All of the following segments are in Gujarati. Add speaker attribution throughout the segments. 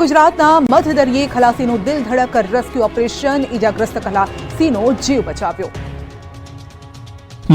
Speaker 1: ગુજરાતના મધદરિયે ખલાસીનું દિલ ધડક રેસ્ક્યુ ઓપરેશન ઇજાગ્રસ્ત ખલાસીનો જીવ બચાવ્યો.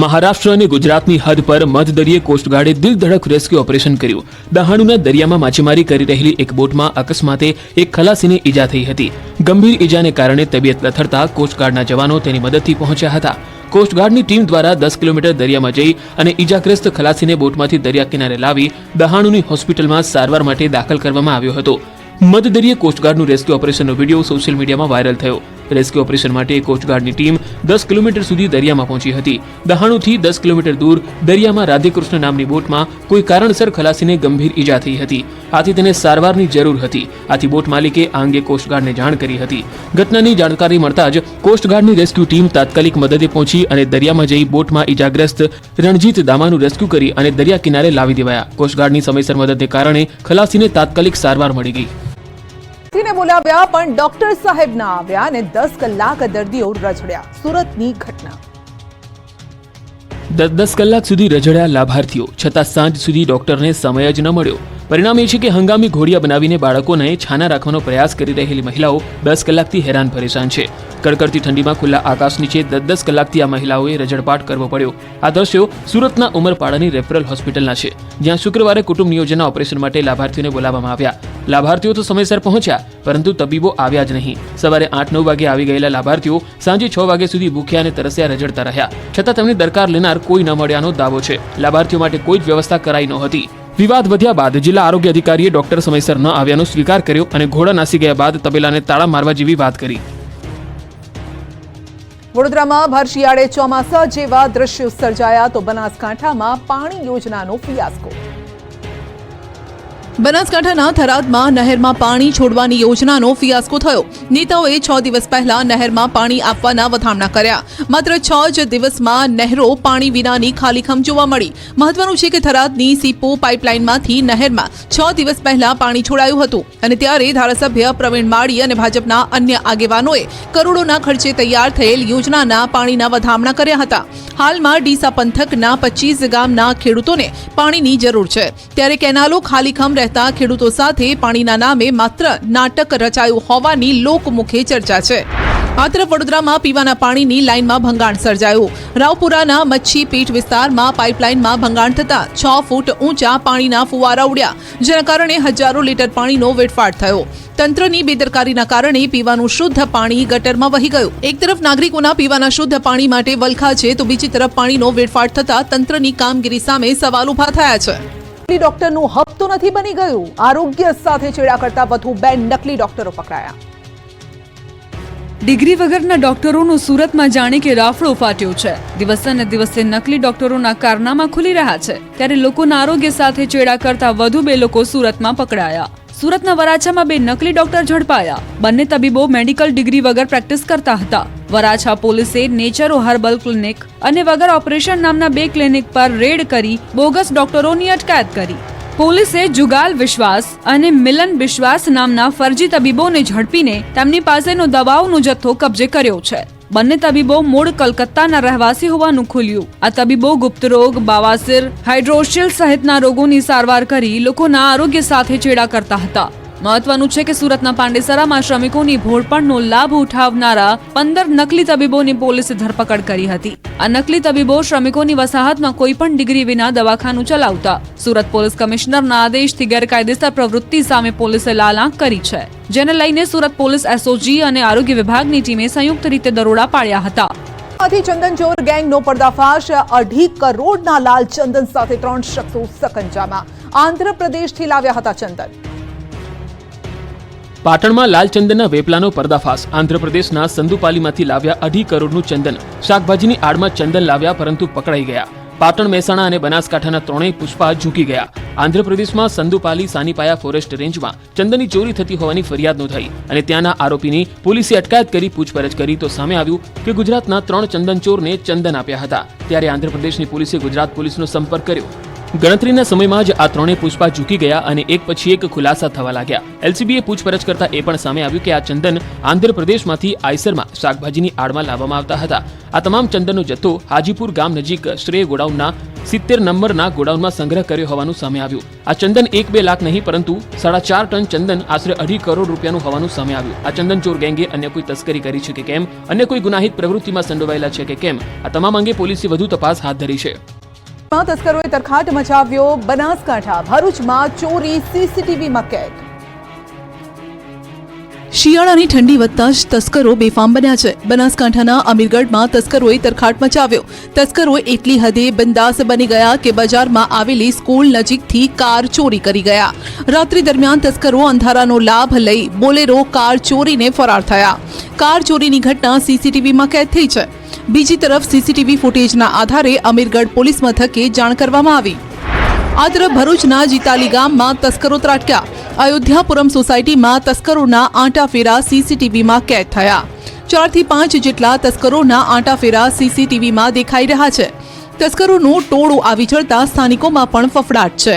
Speaker 2: મહારાષ્ટ્ર અને ગુજરાતની હદ પર મધદરિયે કોસ્ટગાર્ડે દિલધડક રેસ્ક્યુ ઓપરેશન કર્યું. દહાણુના દરિયામાં માછીમારી કરી રહેલી એક બોટમાં અકસ્માતે એક ખલાસીને ઈજા થઈ હતી. ગંભીર ઈજાને કારણે તબિયત લથડતા કોસ્ટગાર્ડના જવાનો તેની મદદથી પહોંચ્યા હતા. કોસ્ટગાર્ડની ટીમ દ્વારા દસ કિલોમીટર દરિયામાં જઈ અને ઈજાગ્રસ્ત ખલાસીને બોટમાંથી દરિયા કિનારે લાવી દહાણુની હોસ્પિટલમાં સારવાર માટે દાખલ કરવામાં આવ્યો હતો. મધદરિયે કોસ્ટગાર્ડનું રેસ્ક્યુ ઓપરેશનનો વીડિયો સોશિયલ મીડિયામાં વાયરલ થયો. રેસ્ક્યુ ઓપરેશન માટે કોસ્ટગાર્ડની ટીમ દસ કિલોમીટર સુધી દરિયામાં પહોંચી હતી. દહાણુથી દસ કિલોમીટર દૂર દરિયામાં રાધેકૃષ્ણ નામની બોટમાં કોઈ કારણસર ખલાસીને ગંભીર ઈજા થઈ હતી. આથી તેને સારવારની જરૂર હતી. આથી બોટ માલિકે આ અંગે કોસ્ટગાર્ડને જાણ કરી હતી. ઘટનાની જાણકારી મળતા જ કોસ્ટગાર્ડની રેસ્ક્યુ ટીમ તાત્કાલિક મદદે પહોંચી અને દરિયામાં જઈ બોટમાં ઈજાગ્રસ્ત રણજીત દામાનું રેસ્ક્યુ કરી અને દરિયા કિનારે લાવી દેવાયા. કોસ્ટગાર્ડની સમયસર મદદને કારણે ખલાસીને તાત્કાલિક સારવાર મળી ગઈ.
Speaker 1: તેને બોલાવ્યા, પણ ડોક્ટર સાહેબ ના આવ્યા અને દસ કલાક દર્દીઓ રજડ્યા. સુરતની ઘટના.
Speaker 2: દસ દસ કલાક સુધી રજડ્યા લાભાર્થીઓ. છતાં સાંજ સુધી ડોક્ટરને સમય જ ન મળ્યો. પરિણામ એ છે કે હંગામી ઘોડિયા બનાવીને બાળકોને છાના રાખવાનો પ્રયાસ કરી રહેલી મહિલાઓ દસ કલાકથી હેરાન પરેશાન છે. કડકડતી ઠંડીમાં ખુલ્લા આકાશ નીચે દસ દસ કલાકથી આ મહિલાઓએ રજડપાટ કરવો પડ્યો. આ દ્રશ્યો સુરતના ઉમરપાડાની રેફરલ હોસ્પિટલના છે, જ્યાં શુક્રવારે કુટુંબ નિયોજનના ઓપરેશન માટે લાભાર્થીઓને બોલાવવામાં આવ્યા. લાભાર્થીઓ તો સમયસર પહોંચ્યા, પરંતુ તબીબો આવ્યા જ નહીં. સવારે આઠ નવ વાગે આવી ગયેલા લાભાર્થીઓ સાંજે છ વાગ્યા સુધી ભૂખ્યા અને તરસ્યા રજડતા રહ્યા. છતાં તેમને દરકાર લેનાર કોઈ ન મળ્યાનો દાવો છે. લાભાર્થીઓ માટે કોઈ જ વ્યવસ્થા કરાઈ નહોતી વિવાદ વધ્યા બાદ જિલ્લા આરોગ્ય અધિકારીએ ડોક્ટર સમયસર ન આવ્યાનો સ્વીકાર કર્યો અને ઘોડા નાસી ગયા બાદ તબેલાને તાળા મારવા જેવી વાત કરી.
Speaker 1: વડોદરામાં ભર શિયાળે ચોમાસા જેવા દ્રશ્યો સર્જાયા તો બનાસકાંઠામાં પાણી યોજનાનો ફિયાસ્કો. બનાસકાંઠાના થરાદમાં નહેરમાં પાણી છોડવાની યોજનાનો ફિયાસ્કો થયો. નેતાઓએ છ દિવસ પહેલા નહેરમાં પાણી આપવાના વધામણા કર્યા. માત્ર છ જ દિવસમાં નહેરો પાણી વિનાની ખાલીખમ જોવા મળી. મહત્વનું છે કે થરાદની સીપો પાઇપલાઇનમાંથી નહેરમાં છ દિવસ પહેલા પાણી છોડાયું હતું અને ત્યારે ધારાસભ્ય પ્રવીણ માળી અને ભાજપના અન્ય આગેવાનોએ કરોડોના ખર્ચે તૈયાર થયેલ યોજનાના પાણીના વધામણા કર્યા હતા. હાલમાં ડીસા પંથકના પચીસ ગામના ખેડૂતોને પાણીની જરૂર છે. ત્યારે કેનાલો ખાલીખમ રહેતા ખેડૂતો સાથે પાણીના નામે માત્ર નાટક રચાયું હોવાની લોકમુખે ચર્ચા છે. માત્ર વડોદરામાં પીવાના પાણીની લાઇનમાં ભંગાણ સર્જાયું. રાવપુરાના મચ્છી પીઠ વિસ્તારમાં પાઇપલાઇનમાં ભંગાણ થતા છ ફૂટ ઊંચા પાણીના ફુવારા ઉડ્યા, જેના કારણે હજારો લીટર પાણીનો વેડફાટ થયો. તંત્રની બેદરકારીના કારણે પીવાનું શુદ્ધ પાણી ગટરમાં વહી ગયું. એક તરફ નાગરિકોના પીવાના શુદ્ધ પાણી માટે વલખા છે, તો બીજી તરફ પાણીનો વેડફાટ થતા તંત્રની કામગીરી સામે સવાલ ઊભા થયા છે. નકલી ડોક્ટરનું હબ તો નથી બની ગયું. આરોગ્ય સાથે છેડા કરતા વધુ બે નકલી ડોક્ટરો પકડાયા.
Speaker 3: ડિગ્રી વગરના ડોક્ટરોનો સુરતમાં જાણે કે રાફડો ફાટ્યો છે. દિવસે ને દિવસે નકલી ડોક્ટરોના કારનામા ખુલી રહ્યા છે. ત્યારે લોકોના આરોગ્ય સાથે ચેડા કરતા વધુ બે લોકો સુરતમાં પકડાયા. સુરતના વરાછામાં બે નકલી ડોક્ટર ઝડપાયા. બંને તબીબો મેડિકલ ડિગ્રી વગર પ્રેક્ટિસ કરતા હતા. વરાછા પોલીસે નેચરો હર્બલ ક્લિનિક અને વગર ઓપરેશન નામના બે ક્લિનિક પર રેડ કરી બોગસ ડોક્ટરોની અટકાયત કરી. પોલીસે જુગાલ વિશ્વાસ અને મિલન વિશ્વાસ નામના ફરજી તબીબોને ઝડપીને તેમની પાસેનો દવાઓનો જથ્થો કબજે કર્યો છે. બંને તબીબો મૂળ કલકત્તાના રહેવાસી હોવાનું ખુલ્યું. આ તબીબો ગુપ્ત રોગ, બાવાસિર હાઇડ્રોશિયલ સહિતના રોગોની સારવાર કરી લોકોના આરોગ્ય સાથે ચેડા કરતા હતા. મહત્વનું છે કે સુરતના પાંડેસરામાં શ્રમિકોની ભોળપણનો લાભ ઉઠાવનારા પંદર નકલી તબીબોની પોલીસે ધરપકડ કરી હતી. આ નકલી તબીબો શ્રમિકોની વસાહતમાં કોઈ પણ ડિગ્રી વિના દવાખાનું ચલાવતા. સુરત પોલીસ કમિશનરના આદેશથી ગેરકાયદેસર પ્રવૃત્તિ સામે પોલીસે લાલ આંખ કરી છે, જેને લઈને સુરત પોલીસ એસઓજી અને આરોગ્ય વિભાગની ટીમે સંયુક્ત રીતે દરોડા પાડ્યા હતા.
Speaker 1: આથી ચંદન ચોર ગેંગનો પર્દાફાશ, અઢી કરોડના લાલ ચંદન સાથે ત્રણ શખ્સો સકંજામાં. આંધ્રપ્રદેશથી લાવ્યા હતા ચંદન.
Speaker 2: પાટણમાં લાલચંદનના વેપલાનો પર્દાફાશ. આંધ્રપ્રદેશના સંદુપાલીમાંથી લાવ્યા અઢી કરોડનું ચંદન. શાકભાજીની આડમાં ચંદન લાવ્યા પરંતુ પકડાઈ ગયા. પાટણ મહેસાણા અને બનાસકાંઠાના ત્રણેય પુષ્પા ઝૂકી ગયા. આંધ્રપ્રદેશમાં સંદુપાલી સાનીપાયા ફોરેસ્ટ રેન્જમાં ચંદનની ચોરી થતી હોવાની ફરિયાદ નોંધાઈ અને ત્યાંના આરોપીની પોલીસે અટકાયત કરી પૂછપરછ કરી તો સામે આવ્યું કે ગુજરાતના ત્રણ ચંદન ચોરને ચંદન આપ્યા હતા. ત્યારે આંધ્રપ્રદેશની પોલીસે ગુજરાત પોલીસનો સંપર્ક કર્યો. ગણતરીના સમયમાં જ આ ત્રણેય પુષ્પા ઝૂકી ગયા અને એક પછી એક ખુલાસા થવા લાગ્યા. એલસીબીએ પૂછપરછ કરતા એ પણ સામે આવ્યું કે આ ચંદન આંધ્રપ્રદેશમાંથી આઈસરમાં શાકભાજીની આડમાં લાવવામાં આવતા હતા. આ તમામ ચંદનનો જથ્થો હાજીપુર ગામ નજીક શ્રેય ગોડાઉનના સિત્તેર નંબરના ગોડાઉનમાં સંગ્રહ કર્યો હોવાનું સામે આવ્યું. આ ચંદન એક બે લાખ નહીં, પરંતુ સાડા ચાર ટન ચંદન આશરે અઢી કરોડ રૂપિયાનું હોવાનું સામે આવ્યું. આ ચંદન ચોર ગેંગે અન્ય કોઈ તસ્કરી કરી છે કે કેમ? અન્ય કોઈ ગુનાહિત પ્રવૃત્તિમાં સંડોવાયેલા છે કે કેમ? આ તમામ અંગે પોલીસે વધુ તપાસ હાથ ધરી છે.
Speaker 1: માં તસ્કરોએ તરખાટ મચાવ્યો બનાસકાંઠા. ભરૂચમાં ચોરી સીસીટીવીમાં કેદ. શિયાળાની ઠંડી વધતા જ તસ્કરો બેફામ બન્યા છે. બનાસકાંઠાના અમીરગઢમાં તસ્કરોએ તરખાટ મચાવ્યો. તસ્કરો એટલી હદે બંદાસ બની ગયા કે બજારમાં આવેલી સ્કૂલ નજીકથી કાર ચોરી કરી ગયા. રાત્રિ દરમિયાન તસ્કરો અંધારાનો લાભ લઈ બોલેરો કાર ચોરીને ફરાર થયા. કાર ચોરીની ઘટના સીસીટીવીમાં કેદ થઈ છે. બીજી તરફ સીસીટીવી ફૂટેજના આધારે અમીરગઢ પોલીસ મથકે જાણ કરવામાં આવી. આ તરફ ભરૂચના જીતાલી ગામમાં તસ્કરો ત્રાટક્યા. અયોધ્યાપુરમ સોસાયટીમાં તસ્કરોના આંટાફેરા સીસીટીવીમાં કેદ થયા. ચારથી પાંચ જેટલા તસ્કરોના આંટાફેરા સીસીટીવીમાં દેખાઈ રહ્યા છે. તસ્કરોનું ટોળું આવી ચડતા સ્થાનિકોમાં પણ ફફડાટ છે.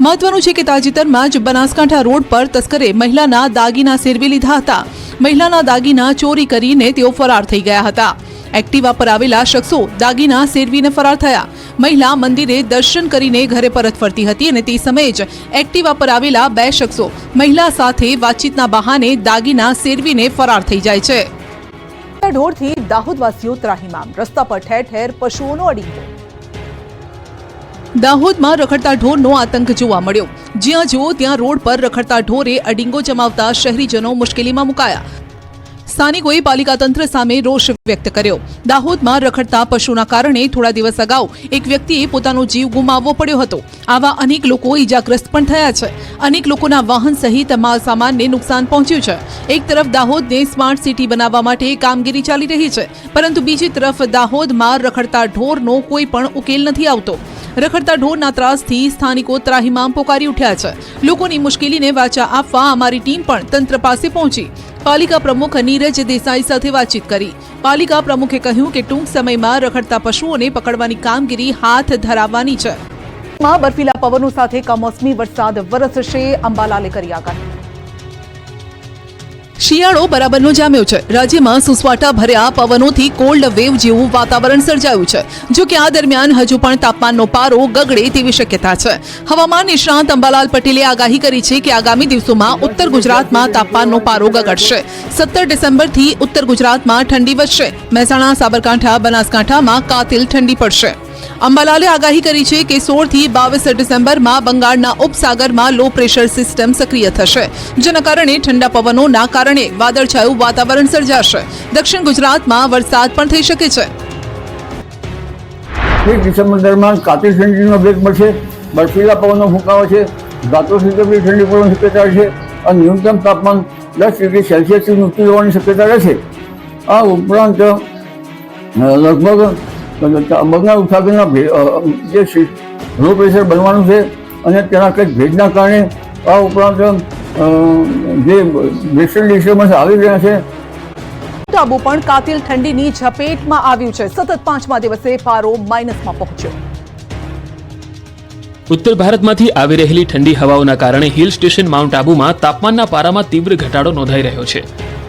Speaker 1: મહત્વનું છે કે તાજેતરમાં જ બનાસકાંઠા રોડ પર તસ્કરે મહિલાના દાગીના સેરવી લીધા હતા. મહિલાના દાગીના ચોરી કરીને તેઓ ફરાર થઈ ગયા હતા. એક્ટિવા પર આવેલા શખ્સો દાગીના સેરવીને ફરાર થયા. મહિલા મંદિરે દર્શન કરીને ઘરે પરત ફરતી હતી અને તે સમયે જ એક્ટિવા પર આવેલા બે શખ્સો મહિલા સાથે વાતચીતના બહાને દાગીના સેરવીને ફરાર થઈ જાય છે. ઢોરથી દાહોદવાસીઓ ત્રાહીમામ. રસ્તા પર ઠેર ઠેર પશુઓનો અડીંગો દાહોદમાં રખડતા ઢોરનો આતંક જોવા મળ્યો. જ્યાં જુઓ ત્યાં રોડ પર રખડતા ઢોરે અડીંગો જમાવતા શહેરીજનો મુશ્કેલીમાં મુકાયા. સ્થાનિકોએ પાલિકા તંત્ર સામે રોષ વ્યક્ત કર્યો. દાહોદમાં રખડતા પશુના કારણે થોડા દિવસ અગાઉ એક વ્યક્તિએ પોતાનો જીવ ગુમાવવો પડ્યો હતો. આવા અનેક લોકો ઈજાગ્રસ્ત પણ થયા છે. અનેક લોકોના વાહન સહિત માલ સામાનને નુકસાન પહોંચ્યું છે. એક તરફ દાહોદને સ્માર્ટ સિટી બનાવવા માટે કામગીરી ચાલી રહી છે, પરંતુ બીજી તરફ દાહોદમાં રખડતા ઢોરનો કોઈ પણ ઉકેલ નથી આવતો. રખડતા ઢોરના ત્રાસથી સ્થાનિકો ત્રાહિમામ પોકારી ઉઠ્યા છે. લોકોની મુશ્કેલીને વાચા આપવા અમારી ટીમ પણ તંત્ર પાસે પહોંચી. પાલિકા પ્રમુખ નીરજ દેસાઈ સાથે વાતચીત કરી. પાલિકા પ્રમુખે કહ્યું કે ટૂંક સમયમાં રખડતા પશુઓને પકડવાની કામગીરી હાથ ધરાવવાની છે. માં બર્ફીલા પવનો સાથે કમોસમી વરસાદ વરસશે, અંબાલાલે કરી આગાહી. શિયાળો બરાબરનો જામ્યો છે. રાજ્યમાં સુસવાટા ભર્યા પવનોથી કોલ્ડ વેવ જેવું વાતાવરણ સર્જાયું છે. જો કે આ દરમિયાન હજુ પણ તાપમાનનો પારો ગગડે તેવી શક્યતા છે. હવામાન નિષ્ણાંત અંબાલાલ પટેલે આગાહી કરી છે કે આગામી દિવસોમાં ઉત્તર ગુજરાતમાં તાપમાનનો પારો ગગડશે. સત્તર ડિસેમ્બરથી ઉત્તર ગુજરાતમાં ઠંડી વધશે. મહેસાણા, સાબરકાંઠા, બનાસકાંઠામાં કાતિલ ઠંડી પડશે. અંબાલાલે આગાહી કરી છે કે સોળથી બાવીસ ડિસેમ્બરમાં બંગાળના ઉપસાગરમાં લો પ્રેશર સિસ્ટમ સક્રિય થશે, જેના કારણે ઠંડા પવનોના કારણે વાદળછાયું વાતાવરણ સર્જાશે. દક્ષિણ ગુજરાતમાં વરસાદ પણ થઈ શકે છે.
Speaker 4: એક ડિસેમ્બર દરમિયાન કાતિલ ઠંડીનો બ્રેક મળશે, બર્ફીલા પવનનો ફૂંકાવો છે ગાતો સુધી ઠંડી પડવાની શક્યતા છે, અને ન્યૂનતમ તાપમાન દસ ડિગ્રી સેલ્સિયસથી ઊંચું જવાની શક્યતા રહેશે આ ઉપરાંત લગભગ ઉપસાગરના ભે- જે લો પ્રેશર બનવાનું છે અને તેના કંઈક ભેજના કારણે આ ઉપરાંત જે વેસ્ટર્ન ડિસ્ટર્બન્સ આવી રહ્યા છે.
Speaker 1: ટાબુ પણ કાતિલ ઠંડીની ઝપેટમાં આવ્યું છે. સતત પાંચમા દિવસે પારો માઇનસમાં પહોંચ્યો.
Speaker 2: ઉત્તર ભારતમાંથી આવી રહેલી ઠંડી હવાઓના કારણે હિલ સ્ટેશન માઉન્ટ આબુમાં તાપમાનના પારામાં તીવ્ર ઘટાડો નોંધાઈ રહ્યો છે.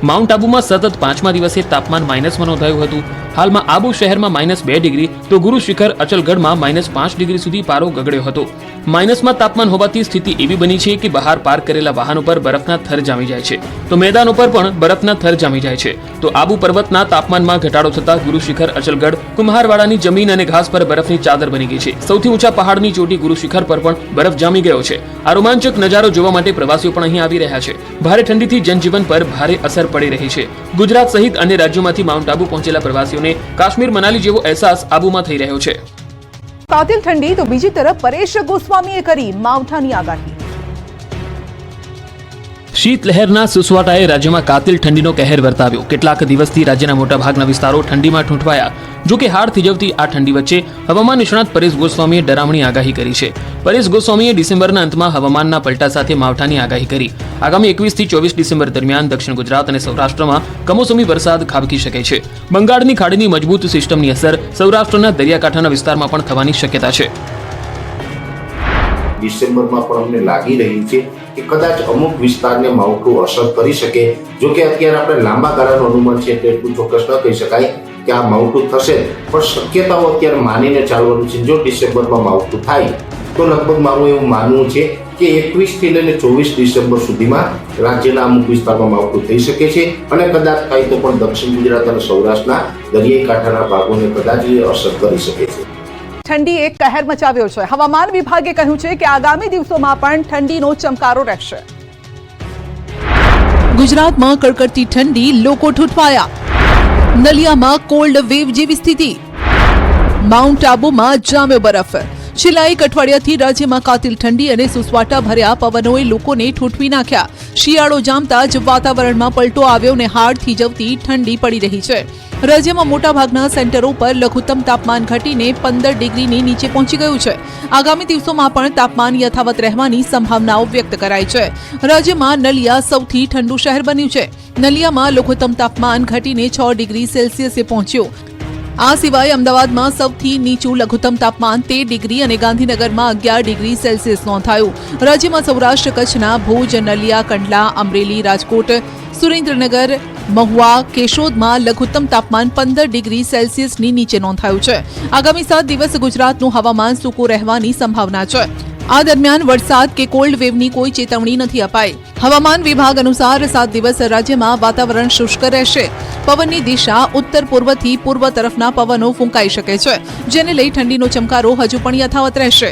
Speaker 2: માઉન્ટ આબુમાં સતત પાંચમા દિવસે તાપમાન માઇનસમાં નોંધાયું હતું. હાલમાં આબુ શહેરમાં માઇનસ બે ડિગ્રી તો ગુરુ શિખર અચલગઢમાં માઇનસ પાંચ ડિગ્રી સુધી પારો ગગડ્યો હતો. માઇનસમાં તાપમાન હોવાથી સ્થિતિ એવી બની છે કે બહાર પાર્ક કરેલા વાહનો પર બરફના થર જામી જાય છે. તો મેદાનો પર પણ બરફના થર જામી જાય છે. તો આબુ પર્વતના તાપમાનમાં ઘટાડો થતા ગુરુ શિખર અચલગઢ, કુમ્હારવાડાની જમીન અને ઘાસ પર બરફની ચાદર બની ગઈ છે. સૌથી ઊંચા પહાડની ચોટી ગુરુ શિખર પર પણ બરફ જામી ગયો છે. આ રોમાંચક નજારો જોવા માટે પ્રવાસીઓ પણ અહીં આવી રહ્યા છે. ભારે ઠંડીથી જનજીવન પર ભારે અસર પડી રહી છે. ગુજરાત સહિત અન્ય રાજ્યોમાંથી માઉન્ટ આબુ પહોંચેલા પ્રવાસીઓને કાશ્મીર, મનાલી જેવો અહેસાસ આબુમાં થઈ રહ્યો છે.
Speaker 1: કાતિલ ઠંડી તો બીજી તરફ પરેશ ગોસ્વામીએ કરી માવઠાની આગાહી.
Speaker 2: શીત લહેરના સુસવાટાએ રાજ્યમાં કાતિલ ઠંડીનો કહેર વર્તાવ્યો. કેટલાક દિવસથી રાજ્યના મોટાભાગના વિસ્તારો ઠંડીમાં ઠૂંઠવાયા. જો કે હાડ થીજવતી આ ઠંડી વચ્ચે હવામાન નિષ્ણાત પરેશ ગોસ્વામીએ ડરામણી આગાહી કરી છે. પરેશ ગોસ્વામીએ ડિસેમ્બરના અંતમાં હવામાનના પલટા સાથે માવઠાની આગાહી કરી. આગામી એકવીસથી ચોવીસ ડિસેમ્બર દરમિયાન દક્ષિણ ગુજરાત અને સૌરાષ્ટ્રમાં કમોસમી વરસાદ ખાબકી શકે છે. બંગાળની ખાડીની મજબૂત સિસ્ટમની અસર સૌરાષ્ટ્રના દરિયાકાંઠાના વિસ્તારમાં પણ થવાની શક્યતા છે.
Speaker 5: ડિસેમ્બરમાં પણ અમને લાગી રહ્યું છે કે કદાચ અમુક વિસ્તારને માવઠું અસર કરી શકે. જો કે અત્યારે આપણે લાંબા ગાળાનું અનુમાન છે એટલે એટલું ચોક્કસ ન કહી શકાય કે આ માવઠું થશે. પણ શક્યતાઓ અત્યારે માનીને ચાલવાનું છે. જો ડિસેમ્બરમાં માવઠું થાય, તો લગભગ મારું એવું માનવું છે કે એકવીસથી લઈને ચોવીસ ડિસેમ્બર સુધીમાં રાજ્યના અમુક વિસ્તારમાં માવઠું થઈ શકે છે. અને કદાચ થાય તો પણ દક્ષિણ ગુજરાત અને સૌરાષ્ટ્રના દરિયાઈ કાંઠાના ભાગોને કદાચ એ અસર કરી શકે છે.
Speaker 1: ઠંડી એક કહેર મચાવ્યો છે. હવામાન વિભાગે કહ્યું છે કે આગામી દિવસોમાં પણ ઠંડીનો ચમકારો રહેશે. ગુજરાતમાં કડકડતી ઠંડી લોકો ઠૂંઠવાયા. નલિયામાં કોલ્ડ વેવ જેવી સ્થિતિ. માઉન્ટ આબુમાં જામ્યો બરફ. છેલ્લા એક અઠવાડિયાથી રાજ્યમાં કાતિલ ઠંડી અને સુસવાટા ભર્યા પવનોએ લોકોને ઠૂંઠવી નાખ્યા. શિયાળો જામતા જ વાતાવરણમાં પલટો આવ્યો ને હાડ થીજવતી ઠંડી પડી રહી છે. રાજ્યમાં મોટાભાગના સેન્ટરો પર લઘુત્તમ તાપમાન ઘટીને પંદર ડિગ્રીની નીચે પહોંચી ગયું છે. આગામી દિવસોમાં પણ તાપમાન યથાવત રહેવાની સંભાવનાઓ વ્યક્ત કરાઈ છે. રાજ્યમાં નલિયા સૌથી ઠંડુ શહેર બન્યું છે. નલિયામાં લઘુત્તમ તાપમાન ઘટીને છ ડિગ્રી સેલ્સિયસે પહોંચ્યું. આ સિવાય અમદાવાદમાં સૌથી નીચું લઘુત્તમ તાપમાન તેર ડિગ્રી અને ગાંધીનગરમાં અગિયાર ડિગ્રી સેલ્સિયસ નોંધાયું. રાજ્યમાં સૌરાષ્ટ્ર કચ્છના ભુજ, નલિયા, કંડલા, અમરેલી, રાજકોટ, સુરેન્દ્રનગર, મહુવા, કેશોદમાં લઘુત્તમ તાપમાન પંદર ડિગ્રી સેલ્સિયસની નીચે નોંધાયું છે. આગામી સાત દિવસ ગુજરાતનું હવામાન સૂકું રહેવાની સંભાવના છે. આ દરમિયાન વરસાદ કે કોલ્ડ વેવની કોઈ ચેતવણી નથી અપાઈ. હવામાન વિભાગ અનુસાર સાત દિવસ રાજ્યમાં વાતાવરણ શુષ્ક રહેશે. પવનની દિશા ઉત્તર પૂર્વથી પૂર્વ તરફના પવનો ફૂંકાઈ શકે છે, જેને લઈ ઠંડીનો ચમકારો હજુ પણ યથાવત રહેશે.